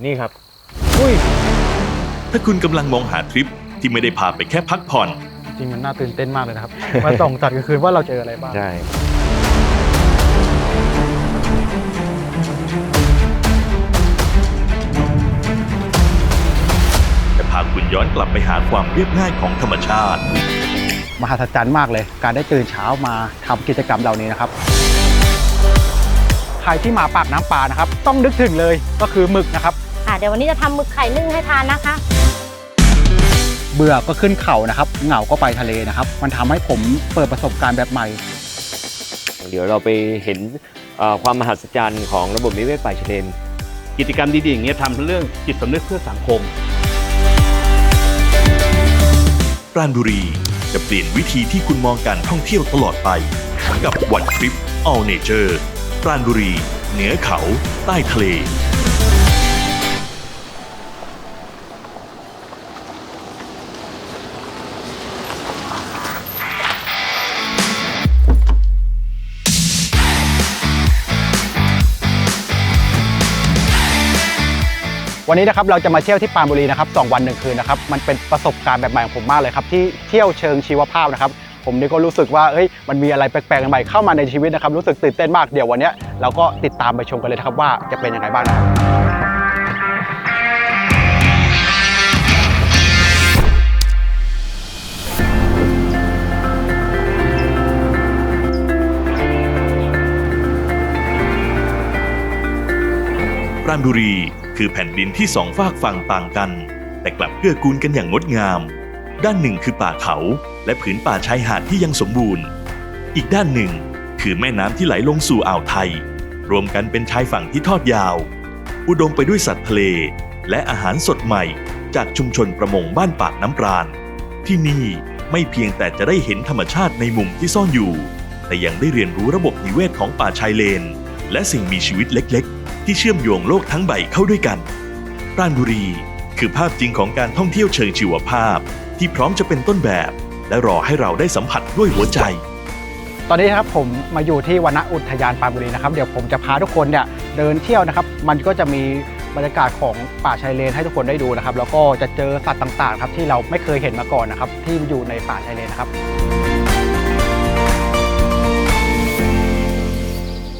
นี่ครับ อุ้ย ถ้าคุณกำลังมองหาทริปที่ไม่ได้พาไปแค่พักผ่อน จริงมันน่าตื่นเต้นมากเลยนะครับ มาส่องจัดกลางคืนว่าเราเจออะไรบ้าง ใช่จะพาคุณย้อนกลับไปหาความเรียบง่ายของธรรมชาติ มหัศจรรย์มากเลย การได้ตื่นเช้ามาทำกิจกรรมเหล่านี้นะครับ ใครที่มาปากน้ำปลานะครับ ต้องนึกถึงเลยก็คือหมึกนะครับ ค่ะเดี๋ยววันนี้จะทำหมึกไข่นึ่งให้ทานนะคะ เบื่อก็ขึ้นเขานะครับ เหงาก็ไปทะเลนะครับ มันทำให้ผมเปิดประสบการณ์แบบใหม่ เดี๋ยวเราไปเห็นเอ่อความมหัศจรรย์ของระบบนิเวศป่าชายเลน กิจกรรมดีๆอย่างเงี้ยทำเรื่องจิตสำนึกเพื่อสังคม ปราณบุรี จะเปลี่ยนวิธีที่คุณมองการท่องเที่ยวตลอดไป กับวันทริป All Nature ปราณบุรี เหนือเขา ใต้ทะเล วันนี้นะครับเราจะมาเที่ยวที่ปานบุรีนะครับสองวันหนึ่งคืนนะครับมันเป็นประสบการณ์แบบใหม่ของผมมากเลยครับที่เที่ยวเชิงชีวภาพนะครับผมนี่ก็รู้สึกว่าเฮ้ยมันมีอะไรแปลกๆใหม่เข้ามาในชีวิตนะครับรู้สึกตื่นเต้นมากเดี๋ยววันนี้เราก็ติดตามไปชมกันเลยนะครับว่าจะเป็นยังไงบ้างนะครับปราณบุรี คือแผ่นดินที่สองฝากฝั่งต่างกัน แต่กลับเกื้อกูลกันอย่างงดงาม ด้านหนึ่งคือป่าเขาและผืนป่าชายหาดที่ยังสมบูรณ์ อีกด้านหนึ่งคือแม่น้ำที่ไหลลงสู่อ่าวไทย รวมกันเป็นชายฝั่งที่ทอดยาว อุดมไปด้วยสัตว์ทะเล และอาหารสดใหม่ จากชุมชนประมงบ้านปากน้ำปราณ ที่นี่ไม่เพียงแต่จะได้เห็นธรรมชาติในมุมที่ซ่อนอยู่ แต่ยังได้เรียนรู้ระบบนิเวศของป่าชายเลน และสิ่งมีชีวิตเล็กๆ ที่เชื่อมโยงโลกทั้งใบเข้าด้วยกัน ปราณบุรี คือภาพจริงของการท่องเที่ยวเชิงชีวภาพ ที่พร้อมจะเป็นต้นแบบ และรอให้เราได้สัมผัสด้วยหัวใจ ตอนนี้นะครับผมมาอยู่ที่วนอุทยานปรานบุรีนะครับเดี๋ยวผมจะพาทุกคนเนี่ยเดินเที่ยวนะครับ มันก็จะมีบรรยากาศของป่าชายเลนให้ทุกคนได้ดูนะครับ แล้วก็จะเจอสัตว์ต่างๆครับที่เราไม่เคยเห็นมาก่อนนะครับ ที่อยู่ในป่าชายเลนนะครับ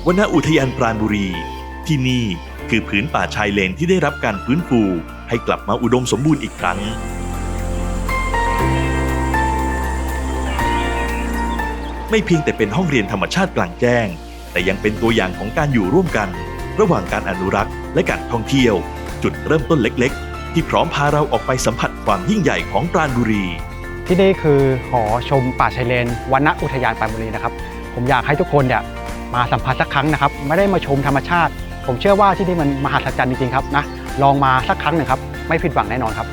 วนอุทยานปราณบุรี ที่นี่คือผืนป่าชายเลนที่ได้รับการฟื้นฟูให้กลับมาอุดมสมบูรณ์อีกครั้ง ไม่เพียงแต่เป็นห้องเรียนธรรมชาติกลางแจ้ง แต่ยังเป็นตัวอย่างของการอยู่ร่วมกัน ระหว่างการอนุรักษ์และการท่องเที่ยว จุดเริ่มต้นเล็ก ๆ ที่พร้อมพาเราออกไปสัมผัสความยิ่งใหญ่ของปราณบุรี ที่นี่คือหอชมป่าชายเลนวันอุทยานปรานบุรีนะครับ ผมอยากให้ทุกคนเนี่ยมาสัมผัสสักครั้งนะครับ ไม่ได้มาชมธรรมชาติ ผมเชื่อว่าที่นี่มันมหัศจรรย์จริงๆครับนะลองมาสักครั้งหนึ่งครับไม่ผิดหวังแน่นอนครับ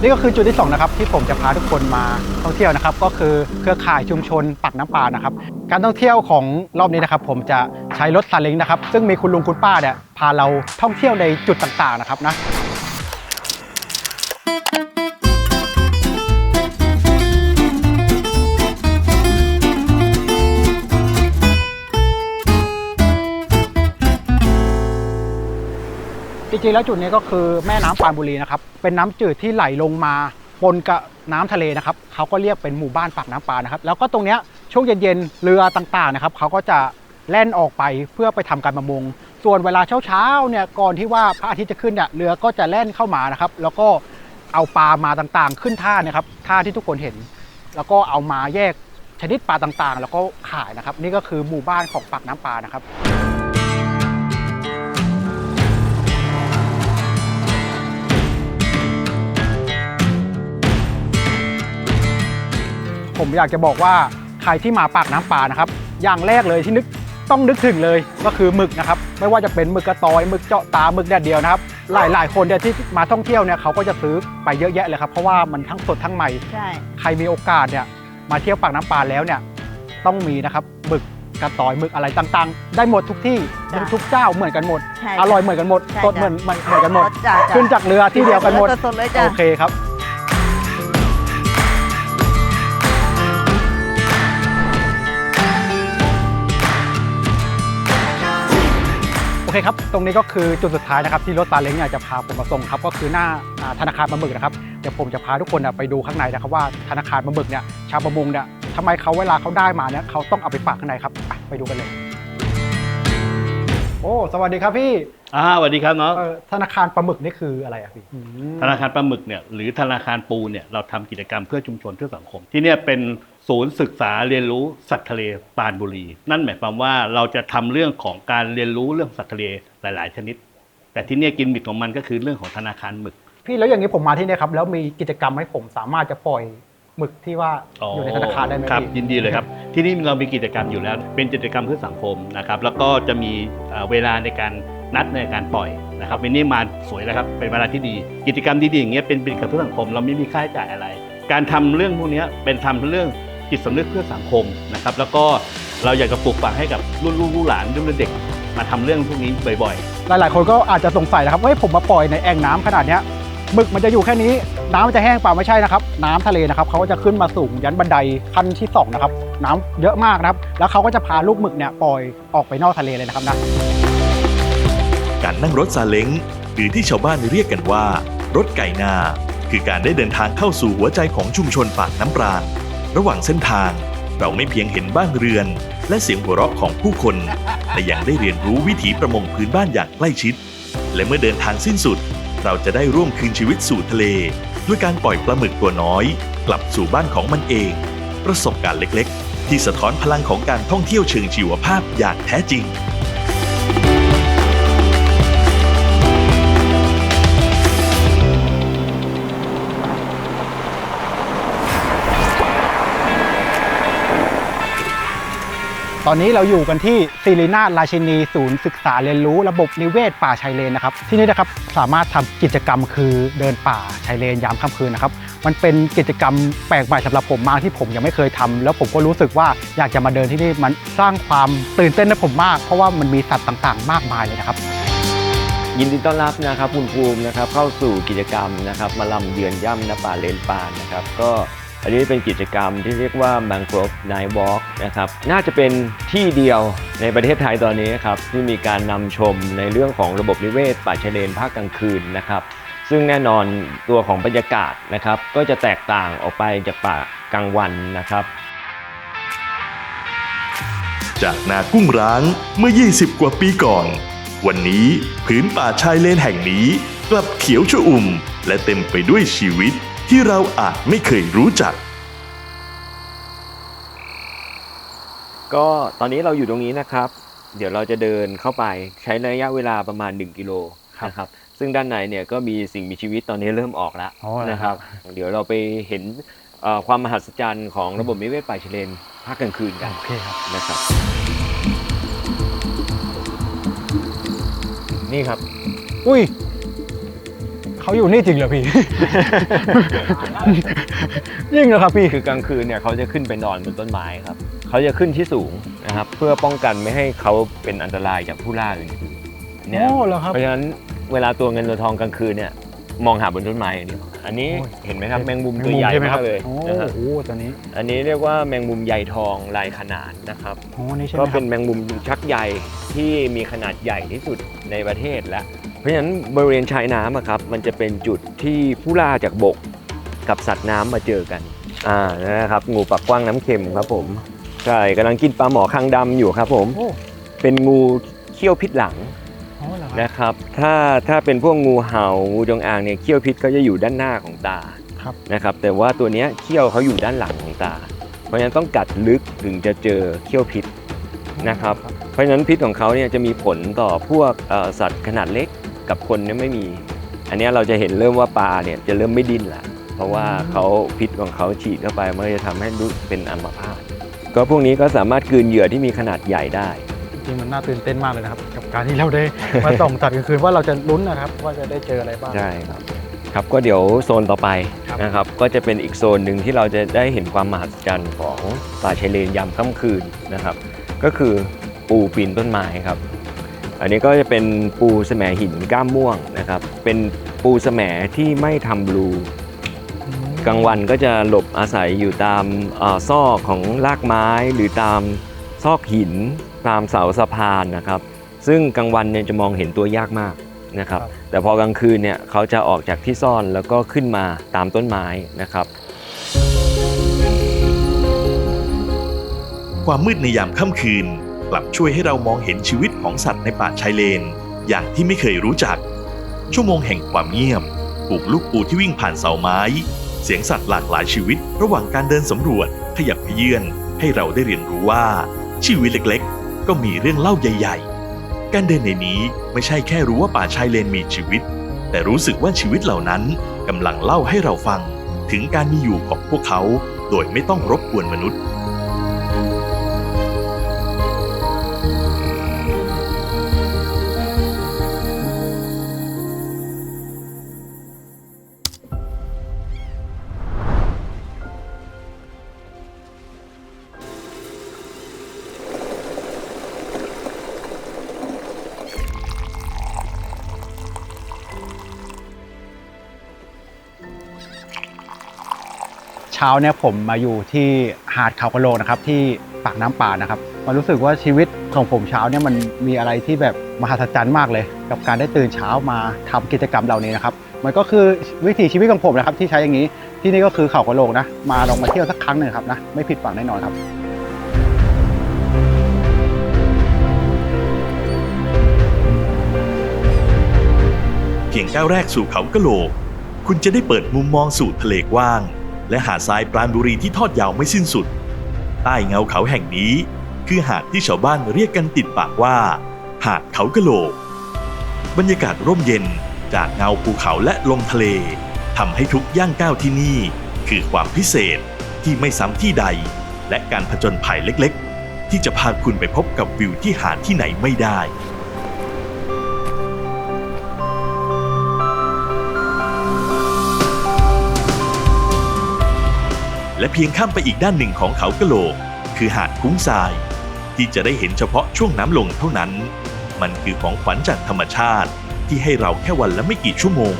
นี่ก็คือจุดที่สองนะครับที่ผมจะพาทุกคนมาท่องเที่ยวนะครับ ก็คือเครือข่ายชุมชนปักน้ำปลานะครับ การท่องเที่ยวของรอบนี้นะครับ ผมจะใช้รถซาเล้งนะครับ ซึ่งมีคุณลุงคุณป้าเนี่ยพาเราท่องเที่ยวในจุดต่างๆนะครับนะ จริงๆแล้วจุดนี้ก็คือแม่น้ำปานบุรีนะครับเป็นน้ำจืดที่ไหลลงมาปนกับน้ำทะเลนะครับเขาก็เรียกเป็นหมู่บ้านปากน้ำปลานะครับ แล้วก็ตรงเนี้ยช่วงเย็นๆเรือต่างๆนะครับเขาก็จะแล่นออกไปเพื่อไปทำการประมง ส่วนเวลาเช้าๆเนี่ยก่อนที่ว่าพระอาทิตย์จะขึ้นเนี่ยเรือก็จะแล่นเข้ามานะครับ แล้วก็เอาปลามาต่างๆ ขึ้นท่านะครับท่าที่ทุกคนเห็น แล้วก็เอามาแยกชนิดปลาต่างๆ แล้วก็ขายนะครับ นี่ก็คือหมู่บ้านของปากน้ำปลานะครับ ผมอยากจะบอกว่าใครที่มาปากน้ำปลานะครับ อย่างแรกเลยที่นึกต้องนึกถึงเลยก็คือหมึกนะครับ ไม่ว่าจะเป็นหมึกกระตอยหมึกเจาะตาหมึกแดดเดียวนะครับหลายหลายๆ คนเนี่ยที่มาท่องเที่ยวเนี่ยเขาก็จะซื้อไปเยอะแยะเลยครับ เพราะว่ามันทั้งสดทั้งใหม่ใช่ใครมีโอกาสเนี่ยมาเที่ยวปากน้ำปลาแล้วเนี่ยต้องมีนะครับหมึกกระต่อยหมึกอะไรต่างๆ ได้หมดทุกที่จ้ะทุกเจ้าเหมือนกันหมดใช่อร่อยเหมือนกันหมดใช่สดเหมือนเหมือนเหมือนกันหมดจ้ะจ้ะขึ้นจากเรือที่เดียวกันหมดสดๆเลยจ้ะโอเคครับ เคครับ ตรงนี้ก็คือจุดสุดท้ายนะครับที่รถซาเล้งเนี่ยจะพาผมมาส่งครับ ก็คือหน้าอ่าธนาคารปลาหมึกนะครับ เดี๋ยวผมจะพาทุกคนน่ะไปดูข้างในนะครับว่าธนาคารปลาหมึกเนี่ยชาวประมงเนี่ยทำไมเขาเวลาเขาได้มาเนี่ยเขาต้องเอาไปฝากข้างในครับ ไปไปดูกันเลย โอ้ สวัสดีครับพี่อ่าสวัสดีครับน้องเอ่อธนาคารปลาหมึกนี่คืออะไรอะพี่อืมธนาคารปลาหมึกเนี่ยหรือธนาคารปูเนี่ยเราทำกิจกรรมเพื่อชุมชนเพื่อสังคม ที่เนี่ยเป็น ศูนย์ศึกษาเรียนรู้สัตว์ทะเลปรานบุรี นั่นหมายความว่าเราจะทำเรื่องของการเรียนรู้เรื่องสัตว์ทะเลหลาย ๆ ชนิด แต่ที่เนี่ยกินมิตของมันก็คือเรื่องของธนาคารหมึก พี่แล้วอย่างนี้ผมมาที่เนี่ยครับแล้วมีกิจกรรมให้ผมสามารถจะปล่อยหมึกที่ว่าอยู่ในธนาคารได้ไหมครับพี่ยินดีเลยครับ ที่นี่เรามีกิจกรรมอยู่แล้ว เป็นกิจกรรมเพื่อสังคมนะครับ แล้วก็จะมีเอ่อเวลาในการนัดในการปล่อยนะครับวันนี้มาสวยแล้วครับเป็นเวลาที่ดี กิจกรรมดีๆอย่างเงี้ยเป็นกิจกรรมเพื่อสังคม เราไม่มีค่าใช้จ่ายอะไร การทำเรื่องพวกเนี้ยเป็นทำเรื่อง จิตสำนึกเพื่อสังคมนะครับ แล้วก็เราอยากจะปลูกฝังให้กับรุ่นลูกรุ่นหลานรุ่นเด็กมาทำเรื่องพวกนี้บ่อยๆ หลายๆ คนก็อาจจะสงสัยนะครับว่าเฮ้ยผมมาปล่อยในแอ่งน้ำขนาดเนี้ยหมึกมันจะอยู่แค่นี้ น้ำมันจะแห้งเปล่าไม่ใช่นะครับ น้ำทะเลนะครับเขาก็จะขึ้นมาสูงยันบันไดขั้นที่สองนะครับน้ำเยอะมากนะครับ แล้วเขาก็จะพาลูกหมึกเนี่ยปล่อยออกไปนอกทะเลเลยนะครับนะการนั่งรถซาเล้งหรือที่ชาวบ้านเรียกกันว่า รถไก่นา คือการได้เดินทางเข้าสู่หัวใจของชุมชนปากน้ำปราณ ระหว่างเส้นทาง เราไม่เพียงเห็นบ้านเรือน และเสียงหัวเราะของผู้คน แต่ยังได้เรียนรู้วิถีประมงพื้นบ้านอย่างใกล้ชิด และเมื่อเดินทางสิ้นสุด เราจะได้ร่วมคืนชีวิตสู่ทะเล ด้วยการปล่อยปลาหมึกตัวน้อย กลับสู่บ้านของมันเอง ประสบการณ์เล็กๆ ที่สะท้อนพลังของการท่องเที่ยวเชิงชีวภาพอย่างแท้จริง ตอนนี้เราอยู่กันที่ศิรินาถราชินีศูนย์ศึกษาเรียนรู้ระบบนิเวศป่าชายเลนนะครับ ที่นี่นะครับสามารถทำกิจกรรมคือเดินป่าชายเลนยามค่ำคืนนะครับ มันเป็นกิจกรรมแปลกใหม่สำหรับผมมากที่ผมยังไม่เคยทำแล้วผมก็รู้สึกว่าอยากจะมาเดินที่นี่มันสร้างความตื่นเต้นให้ผมมาก เพราะว่ามันมีสัตว์ต่างๆ มากมายเลยนะครับยินดีต้อนรับนะครับคุณภูมินะครับเข้าสู่กิจกรรมนะครับมาลำเยือนย่ำนป่าเลนป่านนะครับ ก็ อันนี้เป็นกิจกรรมที่เรียกว่า Mangrove Night Walk นะครับ น่าจะเป็นที่เดียวในประเทศไทยตอนนี้ครับที่มีการนำชมในเรื่องของระบบนิเวศป่าชายเลนภาคกลางคืนนะครับ ซึ่งแน่นอนตัวของบรรยากาศนะครับ ก็จะแตกต่างออกไปจากป่ากลางวันนะครับ จากนากุ้งร้างเมื่อ 20 กว่าปีก่อน วันนี้พื้นป่าชายเลนแห่งนี้ กลับเขียวชอุ่ม และเต็มไปด้วยชีวิต ที่เราอาจไม่เคยรู้จัก ก็ตอนนี้เราอยู่ตรงนี้นะครับ เดี๋ยวเราจะเดินเข้าไปใช้ระยะเวลาประมาณ 1 กิโลครับนะครับซึ่งด้านในเนี่ยก็มีสิ่งมีชีวิตตอนนี้เริ่มออกแล้วอ๋อเหรอนะครับ เดี๋ยวเราไปเห็นเอ่อความมหัศจรรย์ของระบบนิเวศป่าชายเลนภาคกลางคืนกันโอเคครับนะครับ นี่ครับ อุ้ย เขาอยู่นี่จริงเหรอพี่ยิ่งเหรอครับพี่คือกลางคืนเนี่ยเขาจะขึ้นไปนอนบนต้นไม้ครับเขาจะขึ้นที่สูงนะครับเพื่อป้องกันไม่ให้เขาเป็นอันตรายจากผู้ล่าอื่นๆเนี่ยโอ้เหรอครับ เพราะฉะนั้นเวลาตัวเงินตัวทองกลางคืนเนี่ยมองหาบนต้นไม้อย่างเดียวอันนี้โอ้ย เห็นไหมครับแมงมุมตัวใหญ่ใช่ไหมคมารักบเลยโอ้นะครับโหตัวนี้อันนี้เรียกว่าแมงมุมใหญ่ทองลายขนานนะครับ โอ้นี่ใช่ไหมก็ครัเป็บนแมงมุมชักใหญ่ที่มีขนาดใหญ่ที่สุดในประเทศแล้วเพ ราะฉะนั้นบริเวณชายน้ำอะครับมันจะเป็นจุดที่ผู้ล่าจากบกกับสัตว์น้ำมาเจอกันอ่านะครับงูปากกว้างน้ำเค็มครับผมใช่กำลังกินปลาหมอคางดำอยู่ครับผม โอ้เป็นงูเขี้ยวพิษหลังโอ้เหรอครับ นะครับ ถ้าถ้าเป็นพวกงูเห่างูจงอางเนี่ยเขี้ยวพิษเขาจะอยู่ด้านหน้าของตาครับ นะครับ แต่ว่าตัวเนี้ยเขี้ยวเขาอยู่ด้านหลังของตา เพราะฉะนั้นต้องกัดลึกถึงจะเจอเขี้ยวพิษ นะครับ เพราะฉะนั้นพิษของเขาเนี่ยจะมีผลต่อพวกเอ่อสัตว์ขนาดเล็ก กับคนเนี่ยไม่มี อันเนี้ยเราจะเห็นเริ่มว่าปลาเนี่ยจะเริ่มไม่ดิ้นละเพราะว่าอืมเขาพิษของเขาฉีดเข้าไปมันก็จะทำให้รู้เป็นอัมพาตก็พวกนี้ก็สามารถกลืนเหยื่อที่มีขนาดใหญ่ได้จริงๆมันน่าตื่นเต้นมากเลยนะครับ กับการที่เราได้มาส่องสัตว์กลางคืนว่าเราจะลุ้นนะครับ ว่าจะได้เจออะไรบ้างใช่ครับครับก็เดี๋ยวโซนต่อไปครับนะครับก็จะเป็นอีกโซนหนึ่งที่เราจะได้เห็นความมหัศจรรย์ของป่าชายเลนยามค่ำคืนนะครับ ก็คือปูปีนต้นไม้ครับ อันนี้ก็จะเป็นปูแสมหินก้ามม่วงนะครับ เป็นปูแสมที่ไม่ทำรูกลางวันก็จะหลบอาศัยอยู่ตามเอ่อซอกของรากไม้หรือตามซอกหินตามเสาสะพานนะครับ ซึ่งกลางวันเนี่ยจะมองเห็นตัวยากมากนะครับครับ แต่พอกลางคืนเนี่ยเขาจะออกจากที่ซ่อนแล้วก็ขึ้นมาตามต้นไม้นะครับ ความมืดในยามค่ำคืน กลับช่วยให้เรามองเห็นชีวิตของสัตว์ในป่าชายเลน อย่างที่ไม่เคยรู้จัก ชั่วโมงแห่งความเงียบปลูกลูกปูที่วิ่งผ่านเสาไม้ เสียงสัตว์หลากหลายชีวิต ระหว่างการเดินสำรวจขยับขยื่นให้เราได้เรียนรู้ว่า ชีวิตเล็กๆ ก็มีเรื่องเล่าใหญ่ ๆ การเดินในนี้ไม่ใช่แค่รู้ว่าป่าชายเลนมีชีวิต แต่รู้สึกว่าชีวิตเหล่านั้นกำลังเล่าให้เราฟัง ถึงการมีอยู่ของพวกเขาโดยไม่ต้องรบกวนมนุษย์ เช้าเนี่ยผมมาอยู่ที่หาดเขากระโลนะครับที่ปากน้ำป่านะครับมันรู้สึกว่าชีวิตของผมเช้าเนี่ยมันมีอะไรที่แบบมหัศจรรย์มากเลย กับการได้ตื่นเช้ามาทำกิจกรรมเหล่านี้นะครับมันก็คือวิถีชีวิตของผมนะครับที่ใช้อย่างนี้ที่นี่ก็คือเขากระโลนะมาลองมาเที่ยวสักครั้งหนึ่งครับนะไม่ผิดหวังแน่นอนครับเพียงก้าวแรกสู่เขากะโหลก คุณจะได้เปิดมุมมองสู่ทะเลกว้าง และหาดทรายปราณบุรีที่ทอดยาวไม่สิ้นสุด ใต้เงาเขาแห่งนี้ คือหาดที่ชาวบ้านเรียกกันติดปากว่า หาดเขากะโหลก บรรยากาศร่มเย็นจากเงาภูเขาและลมทะเลทำให้ทุกย่างก้าวที่นี่ คือความพิเศษที่ไม่ซ้ำที่ใด และการผจญภัยเล็กๆ ที่จะพาคุณไปพบกับวิวที่หาที่ไหนไม่ได้ และเพียงข้ามไปอีกด้านหนึ่งของเขากะโหลก คือหาดคุ้งทราย ที่จะได้เห็นเฉพาะช่วงน้ำลงเท่านั้น มันคือของขวัญจากธรรมชาติ ที่ให้เราแค่วันละไม่กี่ชั่วโมง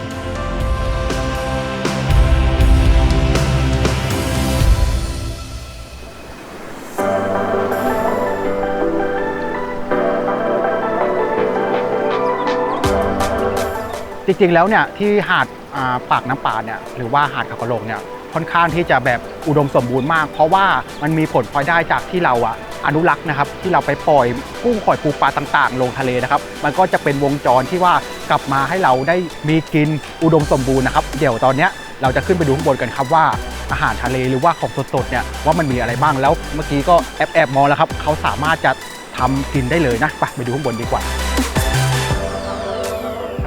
จริงๆ แล้วเนี่ยที่หาดอ่าปากน้ำปาเนี่ยหรือว่าหาดเขากระโหลกเนี่ย ค่อนข้างที่จะแบบอุดมสมบูรณ์มาก เพราะว่ามันมีผลพลอยได้จากที่เราอะอนุรักษ์นะครับที่เราไปปล่อยกุ้งข่อยปูปลาต่างๆ ลงทะเลนะครับ มันก็จะเป็นวงจรที่ว่ากลับมาให้เราได้มีกินอุดมสมบูรณ์นะครับ เดี๋ยวตอนเนี้ยเราจะขึ้นไปดูข้างบนกันครับว่าอาหารทะเลหรือว่าของสดๆเนี่ยว่ามันมีอะไรบ้างแล้วเมื่อกี้ก็แอบแอบๆมองแล้วครับเขาสามารถจะทำกินได้เลยนะไปไปดูข้างบนดีกว่า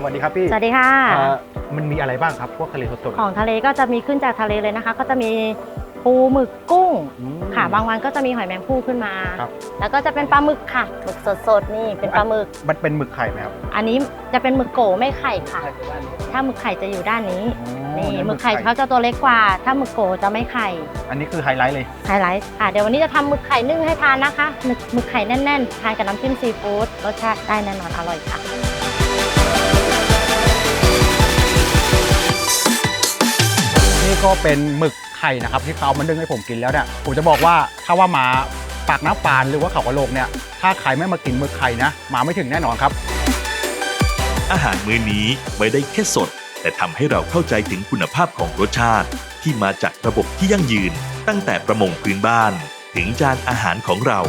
วัสดีครับพี่สวัสดีค่ะ เอ่อมันมีอะไรบ้างครับพวกทะเลสดๆของทะเลก็จะมีขึ้นจากทะเลเลยนะคะ ก็จะมีปูหมึกกุ้ง อืม ค่ะ บางวันก็จะมีหอยแมงภู่ขึ้นมา ครับ แล้วก็จะเป็นปลาหมึกค่ะหมึกสดๆนี่เป็นปลาหมึก มันเป็นหมึกไข่ไหมครับอันนี้จะเป็นหมึกโกไม่ไข่ค่ะ ถ้าหมึกไข่จะอยู่ด้านนี้นี่หมึกไข่เขาจะตัวเล็กกว่า ถ้าหมึกโกจะไม่ไข่อันนี้คือไฮไลท์เลย ไฮไลท์ค่ะเดี๋ยววันนี้จะทำหมึกไข่นึ่งให้ทานนะคะหมึกหมึกไข่แน่นๆทานกับน้ำจิ้มซีฟู้ดรสชาติได้แน่นอนอร่อยค่ะ ก็เป็นหมึกไข่นะครับที่เขาเอามานึ่งให้ผมกินแล้วเนี่ยผมจะบอกว่าถ้าว่ามาปากน้ำปานหรือว่าเขากระโหลกเนี่ยถ้าใครไม่มากินหมึกไข่นะมาไม่ถึงแน่นอนครับ อาหารมื้อนี้ไม่ได้แค่สด แต่ทำให้เราเข้าใจถึงคุณภาพของรสชาติ ที่มาจากระบบที่ยั่งยืน ตั้งแต่ประมงพื้นบ้าน ถึงจานอาหารของเรา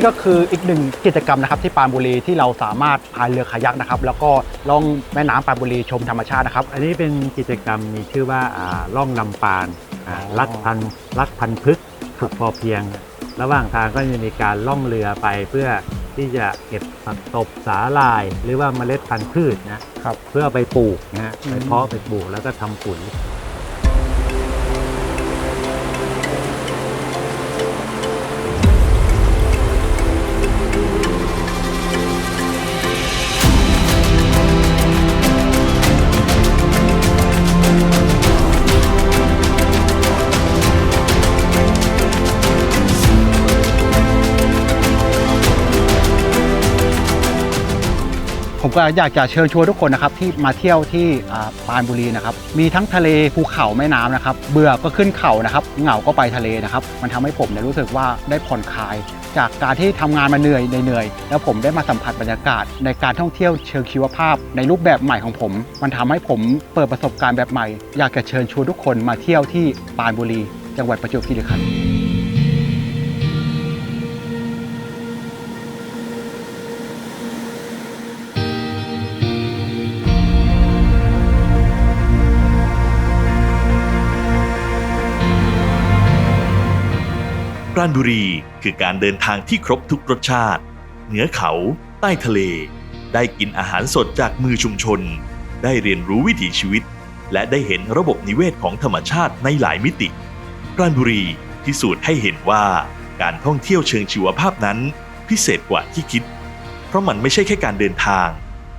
นี่ก็คืออีกหนึ่งกิจกรรมนะครับที่ปรานบุรีที่เราสามารถพายเรือคายักนะครับแล้วก็ล่องแม่น้ำปรานบุรีชมธรรมชาตินะครับ อันนี้เป็นกิจกรรมมีชื่อว่าอ่าล่องลำปานอ่ารักพันรักพันพึกษ์ฝึกพอเพียง ระหว่างทางก็จะมีการล่องเรือไปเพื่อที่จะเก็บผักตบสาหร่าย หรือว่าเมล็ดพันธุ์พืชนะครับ เพื่อไปปลูกนะฮะอืมไปเพาะไปปลูกแล้วก็ทำปุ๋ย ผมก็อยากจะเชิญชวนทุกคนนะครับที่มาเที่ยวที่ปานบุรีนะครับมีทั้งทะเลภูเขาแม่น้ำนะครับเบื่อก็ขึ้นเขานะครับเหงาก็ไปทะเลนะครับมันทำให้ผมเนี่ยรู้สึกว่าได้ผ่อนคลาย จากการที่ทำงานมาเหนื่อยเหนื่อยแล้วผมได้มาสัมผัสบรรยากาศ ในการท่องเที่ยวเชิงชีวภาพ ในรูปแบบใหม่ของผม มันทำให้ผมเปิดประสบการณ์แบบใหม่ อยากจะเชิญชวนทุกคนมาเที่ยวที่ปานบุรี จังหวัดประจวบคีรีขันธ์ ราณบุรี คือการเดินทางที่ครบทุกรสชาติ เหนือเขา ใต้ทะเล ได้กินอาหารสดจากมือชุมชน ได้เรียนรู้วิถีชีวิต และได้เห็นระบบนิเวศของธรรมชาติในหลายมิติปราณบุรีพิสูจน์ให้เห็นว่าการท่องเที่ยวเชิงชีวภาพนั้น พิเศษกว่าที่คิด เพราะมันไม่ใช่แค่การเดินทาง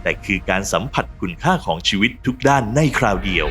แต่คือการสัมผัสคุณค่าของชีวิตทุกด้านในคราวเดียว